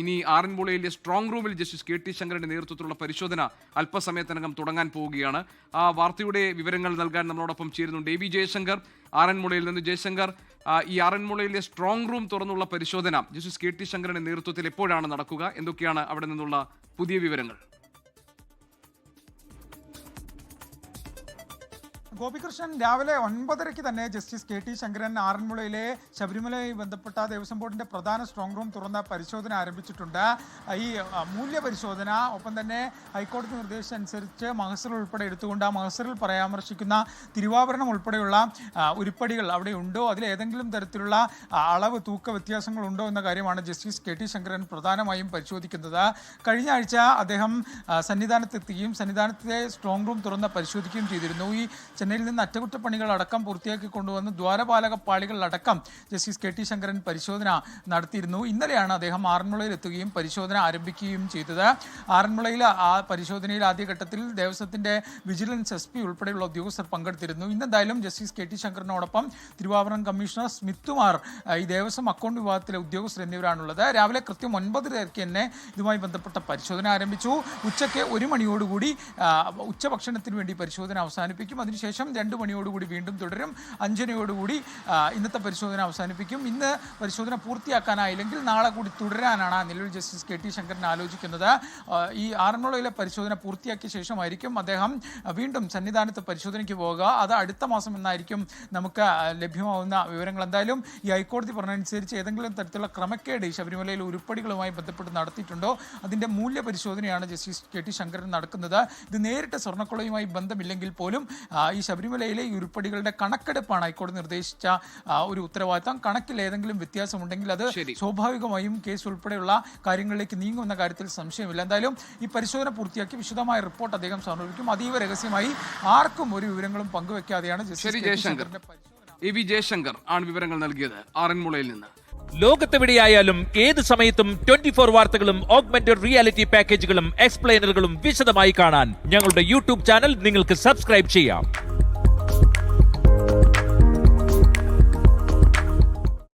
ഇനി ആറന്മുളയിലെ സ്ട്രോങ് റൂമിൽ ജസ്റ്റിസ് കെ ടി ശങ്കരന്റെ നേതൃത്വത്തിലുള്ള പരിശോധന അല്പസമയത്തിനകം തുടങ്ങാൻ പോവുകയാണ്. ആ വാർത്തയുടെ വിവരങ്ങൾ നൽകാൻ നമ്മളോടൊപ്പം ചേരുന്നുണ്ട് എ വി ജയശങ്കർ ആറന്മുളയിൽ നിന്ന് ജയശങ്കർ. ഈ ആറന്മുളയിലെ സ്ട്രോങ് റൂം തുറന്നുള്ള പരിശോധന ജസ്റ്റിസ് കെ ടി ശങ്കരന്റെ നേതൃത്വത്തിൽ എപ്പോഴാണ് നടക്കുക? എന്തൊക്കെയാണ് അവിടെ നിന്നുള്ള പുതിയ വിവരങ്ങൾ? ഗോപികൃഷ്ണൻ രാവിലെ ഒൻപതരയ്ക്ക് തന്നെ ജസ്റ്റിസ് കെ ടി ശങ്കരൻ ആറന്മുളയിലെ ശബരിമലയുമായി ബന്ധപ്പെട്ട ദേവസ്വം ബോർഡിന്റെ പ്രധാന സ്ട്രോങ് റൂം തുറന്ന പരിശോധന ആരംഭിച്ചിട്ടുണ്ട്. ഈ മൂല്യ പരിശോധന ഒപ്പം തന്നെ ഹൈക്കോടതി നിർദ്ദേശം അനുസരിച്ച് മഹസർ ഉൾപ്പെടെ എടുത്തുകൊണ്ട് ആ മഹസറിൽ പരാമർശിക്കുന്ന തിരുവാഭരണം ഉൾപ്പെടെയുള്ള ഉരുപ്പടികൾ അവിടെ ഉണ്ടോ? അതിൽ ഏതെങ്കിലും തരത്തിലുള്ള അളവ് തൂക്ക വ്യത്യാസങ്ങൾ ഉണ്ടോ എന്ന കാര്യമാണ് ജസ്റ്റിസ് കെ ടി ശങ്കരൻ പ്രധാനമായും പരിശോധിക്കുന്നത്. കഴിഞ്ഞ ആഴ്ച അദ്ദേഹം സന്നിധാനത്തെത്തുകയും സന്നിധാനത്തെ സ്ട്രോങ് റൂം തുറന്ന് പരിശോധിക്കുകയും ചെയ്തിരുന്നു. ഈ ചെന്നൈയിൽ നിന്ന് അറ്റകുറ്റപ്പണികൾ അടക്കം പൂർത്തിയാക്കി കൊണ്ടുവന്ന് ദ്വാരപാലക പാളികളിലടക്കം ജസ്റ്റിസ് കെ ടി ശങ്കരൻ പരിശോധന നടത്തിയിരുന്നു. ഇന്നലെയാണ് അദ്ദേഹം ആറന്മുളയിൽ എത്തുകയും പരിശോധന ആരംഭിക്കുകയും ചെയ്തത്. ആറന്മുളയിൽ ആ പരിശോധനയിൽ ആദ്യഘട്ടത്തിൽ ദേവസ്വത്തിന്റെ വിജിലൻസ് എസ് പി ഉൾപ്പെടെയുള്ള ഉദ്യോഗസ്ഥർ പങ്കെടുത്തിരുന്നു. ഇന്നെന്തായാലും ജസ്റ്റിസ് കെ ടി ശങ്കറിനോടൊപ്പം തിരുവാഭരണം കമ്മീഷണർ സ്മിത്തുമാർ ഈ ദേവസ്വം അക്കൗണ്ട് വിഭാഗത്തിലെ ഉദ്യോഗസ്ഥർ എന്നിവരാണുള്ളത്. രാവിലെ കൃത്യം ഒൻപതരയ്ക്ക് തന്നെ ഇതുമായി ബന്ധപ്പെട്ട പരിശോധന ആരംഭിച്ചു. ഉച്ചയ്ക്ക് ഒരു മണിയോടുകൂടി ഉച്ചഭക്ഷണത്തിന് വേണ്ടി പരിശോധന അവസാനിപ്പിക്കും. അതിനുശേഷം രണ്ട് മണിയോടുകൂടി വീണ്ടും തുടരും. അഞ്ചരയോടുകൂടി ഇന്നത്തെ പരിശോധന അവസാനിപ്പിക്കും. ഇന്ന് പരിശോധന പൂർത്തിയാക്കാനായില്ലെങ്കിൽ നാളെ കൂടി തുടരാനാണ് നിലവിൽ ജസ്റ്റിസ് കെ ടി ശങ്കരൻ ആലോചിക്കുന്നത്. ഈ ആറന്മുളയിലെ പരിശോധന പൂർത്തിയാക്കിയ ശേഷമായിരിക്കും അദ്ദേഹം വീണ്ടും സന്നിധാനത്ത് പരിശോധനയ്ക്ക് പോവുക. അത് അടുത്ത മാസം എന്നായിരിക്കും നമുക്ക് ലഭ്യമാവുന്ന വിവരങ്ങൾ. എന്തായാലും ഈ ഹൈക്കോടതി പറഞ്ഞനുസരിച്ച് ഏതെങ്കിലും തരത്തിലുള്ള ക്രമക്കേട് ഈ ശബരിമലയിലെ ഉരുപ്പടികളുമായി ബന്ധപ്പെട്ട് നടത്തിയിട്ടുണ്ടോ? അതിന്റെ മൂല്യ പരിശോധനയാണ് ജസ്റ്റിസ് കെ ടി ശങ്കരൻ നടക്കുന്നത്. ഇത് നേരിട്ട് സ്വർണക്കുളയുമായി ബന്ധമില്ലെങ്കിൽ പോലും ഈ ശബരിമലയിലെ ഈ ഉരുപ്പടികളുടെ കണക്കെടുപ്പാണ് ഹൈക്കോടതി നിർദ്ദേശിച്ച ഒരു ഉത്തരവാദിത്തം. കണക്കിൽ ഏതെങ്കിലും വ്യത്യാസമുണ്ടെങ്കിൽ അത് സ്വാഭാവികമായും കേസ് ഉൾപ്പെടെയുള്ള കാര്യങ്ങളിലേക്ക് നീങ്ങുമെന്ന കാര്യത്തിൽ സംശയമില്ല. എന്തായാലും ഈ പരിശോധന പൂർത്തിയാക്കി വിശദമായ റിപ്പോർട്ട് അദ്ദേഹം സമർപ്പിക്കും. അതീവ രഹസ്യമായി ആർക്കും ഒരു വിവരങ്ങളും പങ്കുവെക്കാതെയാണ് എ വി ജയശങ്കർ ആണ് വിവരങ്ങൾ നൽകിയത് ആറന്മുളയിൽ നിന്ന്. ലോകത്തെവിടെയായാലും ഏത് സമയത്തും ട്വന്റി ഫോർ വാർത്തകളും ഓഗ്മെന്റഡ് റിയാലിറ്റി പാക്കേജുകളും എക്സ്പ്ലെയിനറുകളും വിശദമായി കാണാൻ ഞങ്ങളുടെ യൂട്യൂബ് ചാനൽ നിങ്ങൾക്ക് സബ്സ്ക്രൈബ് ചെയ്യാം.